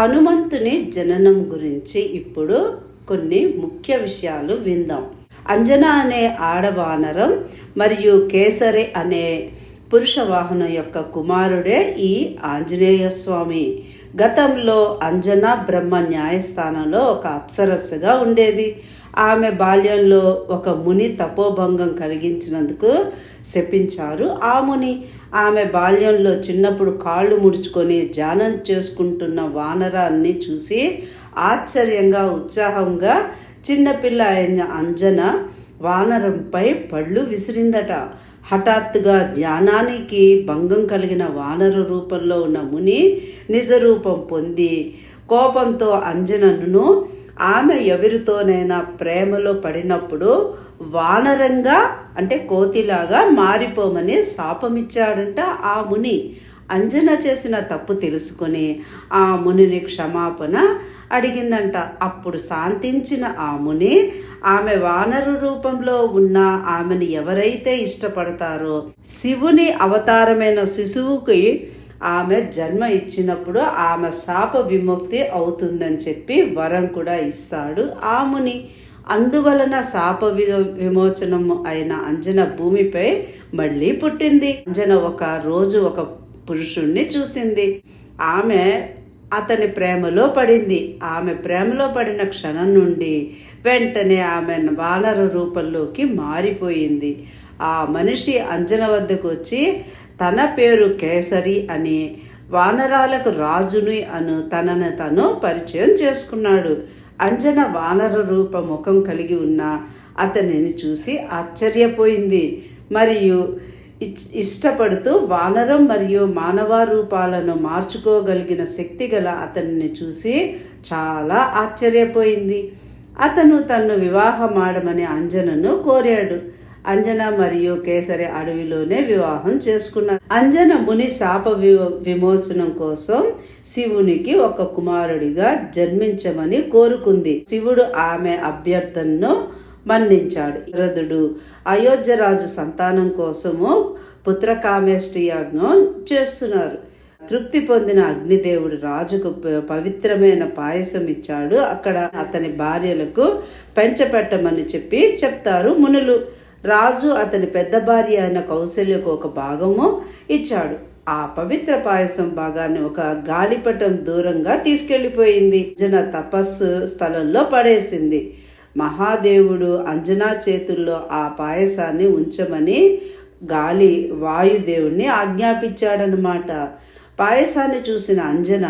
హనుమంతుని జననం గురించి ఇప్పుడు కొన్ని ముఖ్య విషయాలు విందాం. అంజన అనే ఆడవానరం మరియు కేసరి అనే పురుష వాహనం యొక్క కుమారుడే ఈ ఆంజనేయ స్వామి గతంలో అంజన బ్రహ్మ న్యాయస్థానంలో ఒక అప్సరసగా ఉండేది. ఆమె బాల్యంలో ఒక ముని తపోభంగం కలిగించినందుకు శపించారు ఆ ముని. ఆమె బాల్యంలో చిన్నప్పుడు కాళ్ళు ముడుచుకొని ధ్యానం చేసుకుంటున్న వానరాన్ని చూసి ఆశ్చర్యంగా ఉత్సాహంగా చిన్నపిల్ల అయిన అంజన వానరంపై పళ్ళు విసిరిందట. హఠాత్తుగా ధ్యానానికి భంగం కలిగిన వానర రూపంలో ఉన్న ముని నిజరూపం పొంది కోపంతో అంజనను ఆమె ఎవరితోనైనా ప్రేమలో పడినప్పుడు వానరంగా అంటే కోతిలాగా మారిపోమని శాపమిచ్చాడంట ఆ ముని. అంజన చేసిన తప్పు తెలుసుకొని ఆ మునిని క్షమాపణ అడిగిందంట. అప్పుడు శాంతించిన ఆ ముని ఆమె వానరు రూపంలో ఉన్న ఆమెను ఎవరైతే ఇష్టపడతారో శివుని అవతారమైన శిశువుకి ఆమె జన్మ ఇచ్చినప్పుడు ఆమె శాప విముక్తి అవుతుందని చెప్పి వరం కూడా ఇస్తాడు ఆ ముని అందువలన శాప విమోచనము విమోచనం అయిన అంజన భూమిపై మళ్ళీ పుట్టింది. అంజన ఒక రోజు ఒక పురుషుణ్ణి చూసింది. ఆమె అతని ప్రేమలో పడింది. ఆమె ప్రేమలో పడిన క్షణం నుండి వెంటనే ఆమె వానర రూపంలోకి మారిపోయింది. ఆ మనిషి అంజన వద్దకు వచ్చి తన పేరు కేసరి అని వానరాలకు రాజుని అను తనను తను పరిచయం చేసుకున్నాడు. అంజన వానర రూప ముఖం కలిగి ఉన్న అతనిని చూసి ఆశ్చర్యపోయింది. మరియు ఇష్టపడుతూ వానరం మరియు మానవ రూపాలను మార్చుకోగలిగిన శక్తి గల అతనిని చూసి చాలా ఆశ్చర్యపోయింది. అతను తన్ను వివాహమాడమని అంజనను కోరాడు. అంజన మరియు కేసరి అడవిలోనే వివాహం చేసుకున్నారు. అంజన ముని శాప విమోచనం కోసం శివునికి ఒక కుమారుడిగా జన్మించమని కోరుకుంది. శివుడు ఆమె అభ్యర్థనను మన్నించాడు. రథుడు అయోధ్యరాజు సంతానం కోసము పుత్రకామేష్టి యాజ్ఞం చేస్తున్నారు. తృప్తి పొందిన అగ్నిదేవుడు రాజుకు పవిత్రమైన పాయసం ఇచ్చాడు. అక్కడ అతని భార్యలకు పెంచపెట్టమని చెప్పి చెప్తారు మునులు. రాజు అతని పెద్ద భార్య అయిన కౌశల్యకు ఒక భాగము ఇచ్చాడు. ఆ పవిత్ర పాయసం భాగాన్ని ఒక గాలిపటం దూరంగా తీసుకెళ్ళిపోయింది జన తపస్సు స్థలంలో పడేసింది. మహాదేవుడు అంజనా చేతుల్లో ఆ పాయసాన్ని ఉంచమని గాలి వాయుదేవుణ్ణి ఆజ్ఞాపించాడనమాట పాయసాన్ని చూసిన అంజన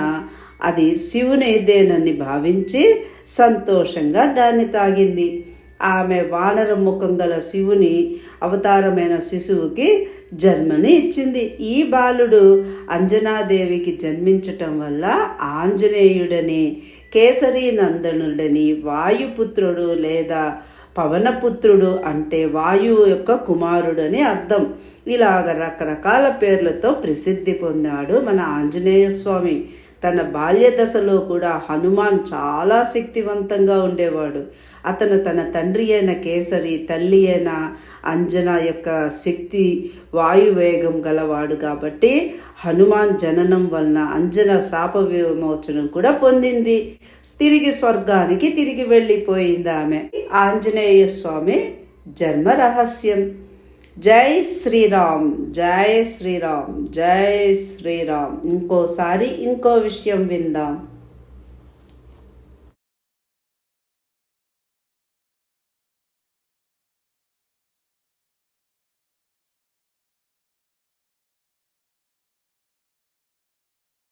అది శివునిదేనని భావించి సంతోషంగా దాన్ని తాగింది. ఆమె వానర ముఖం గల శివుని అవతారమైన శిశువుకి జన్మని ఇచ్చింది. ఈ బాలుడు అంజనాదేవికి జన్మించటం వల్ల ఆంజనేయుడని కేసరి నందనుడని వాయుపుత్రుడు లేదా పవనపుత్రుడు అంటే వాయువు యొక్క కుమారుడు అని అర్థం. ఇలాగ రకరకాల పేర్లతో ప్రసిద్ధి పొందాడు మన ఆంజనేయ స్వామి. తన బాల్య దశలో కూడా హనుమాన్ చాలా శక్తివంతంగా ఉండేవాడు. అతను తన తండ్రి అయిన కేసరి తల్లి అయిన అంజన యొక్క శక్తి వాయువేగం గలవాడు కాబట్టి హనుమాన్ జననం వలన అంజన శాప విమోచనం కూడా పొందింది. తిరిగి స్వర్గానికి తిరిగి వెళ్ళిపోయింది ఆమె. ఆంజనేయ స్వామి జన్మ రహస్యం. జై శ్రీరామ్ జై శ్రీరామ్ జై శ్రీరామ్. ఇంకోసారి ఇంకో విషయం విందాం.